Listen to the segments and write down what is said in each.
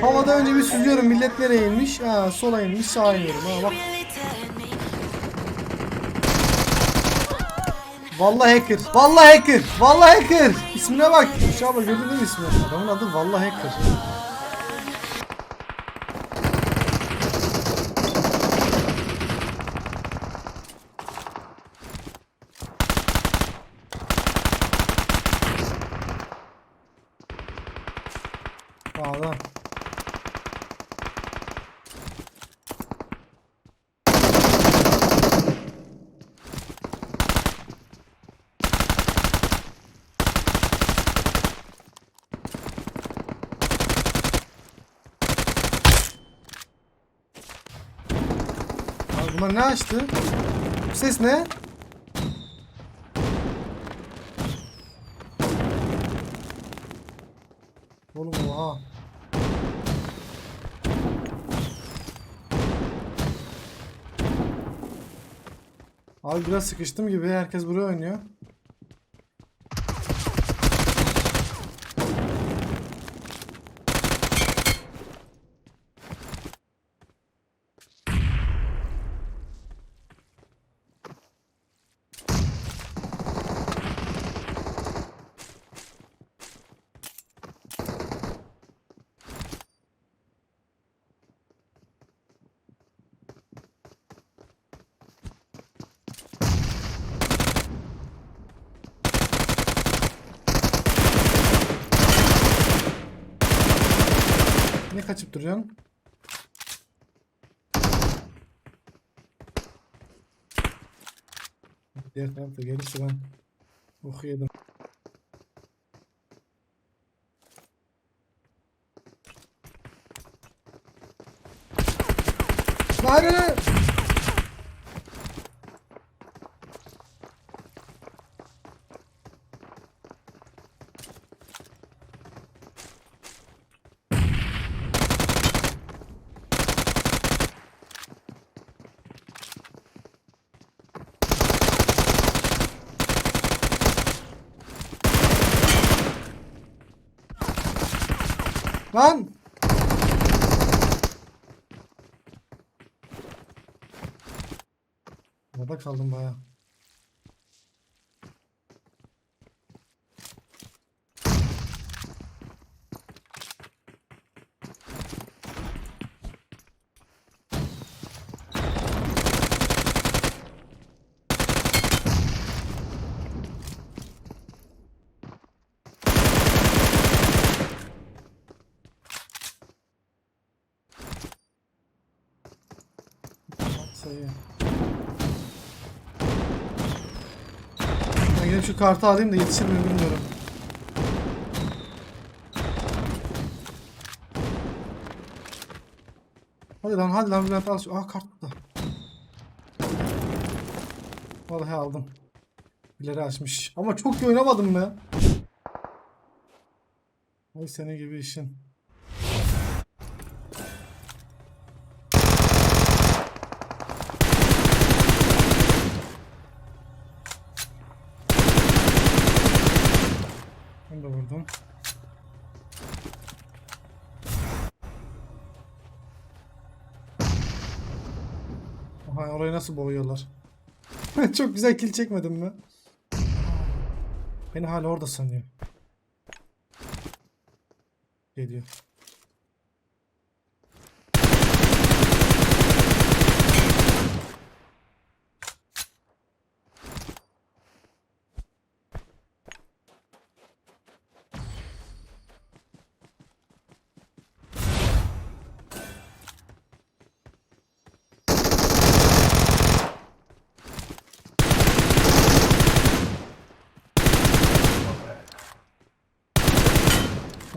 Havada önce bir süzüyorum millet nereye inmiş? Ha sola inmiş sağa iniyorum. Ha bak. Vallahi hacker. Vallahi hacker. Vallahi hacker. İsmine bak. Şu abla gördün değil mi ismini? Adamın adı vallahi hacker. Sağdan. Abi bunlar ne açtı? Bu ses ne? Oğlum oha. Abi biraz sıkıştım gibi herkes buraya oynuyor. Kaçıp duruyorsun? Diğer tarafta gelirse ben oku yedim. Hayır Lan! Orada kaldım baya. Sayı. Ben şu kartı alayım da yetişir mi bilmiyorum. Hadi lan hadi lan Bülent al şu. Aa kart da. Vallahi aldım. İleri açmış. Ama çok iyi oynamadım be. Ay seni gibi işin. Oha orayı nasıl boğuyorlar. Çok güzel kill çekmedim mi? Beni hala orada sanıyor. Geliyor.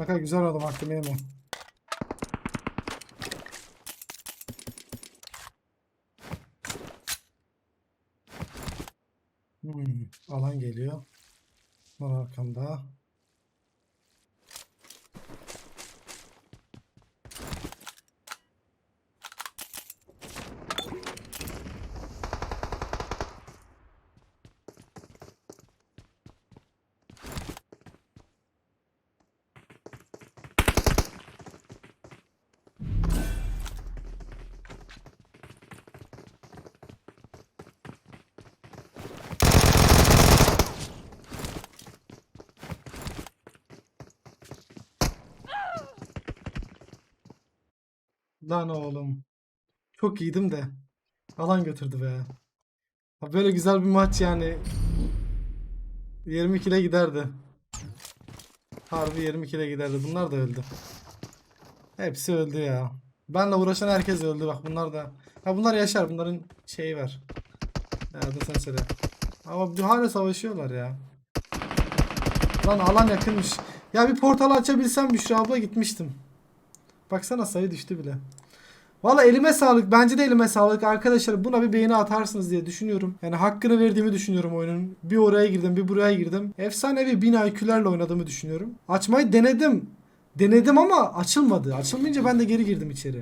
Kadar güzel adam hakkı o. Hmm, alan geliyor. Var arkamda. Lan oğlum. Çok iyiydim de. Alan götürdü be. Böyle güzel bir maç yani. 22'de giderdi. Harbi 22'de giderdi. Bunlar da öldü. Hepsi öldü ya. Benle uğraşan herkes öldü bak bunlar da. Ha bunlar yaşar. Bunların şeyi var. Nerede sen söyle. Ama hala savaşıyorlar ya. Lan alan yakınmış. Ya bir portal açabilsem Büşra abla gitmiştim. Baksana sayı düştü bile. Valla elime sağlık. Bence de elime sağlık. Arkadaşlar buna bir beğeni atarsınız diye düşünüyorum. Yani hakkını verdiğimi düşünüyorum oyunun. Bir oraya girdim bir buraya girdim. Efsanevi bin IQ'lerle oynadığımı düşünüyorum. Açmayı denedim. Denedim ama açılmadı. Açılmayınca ben de geri girdim içeri.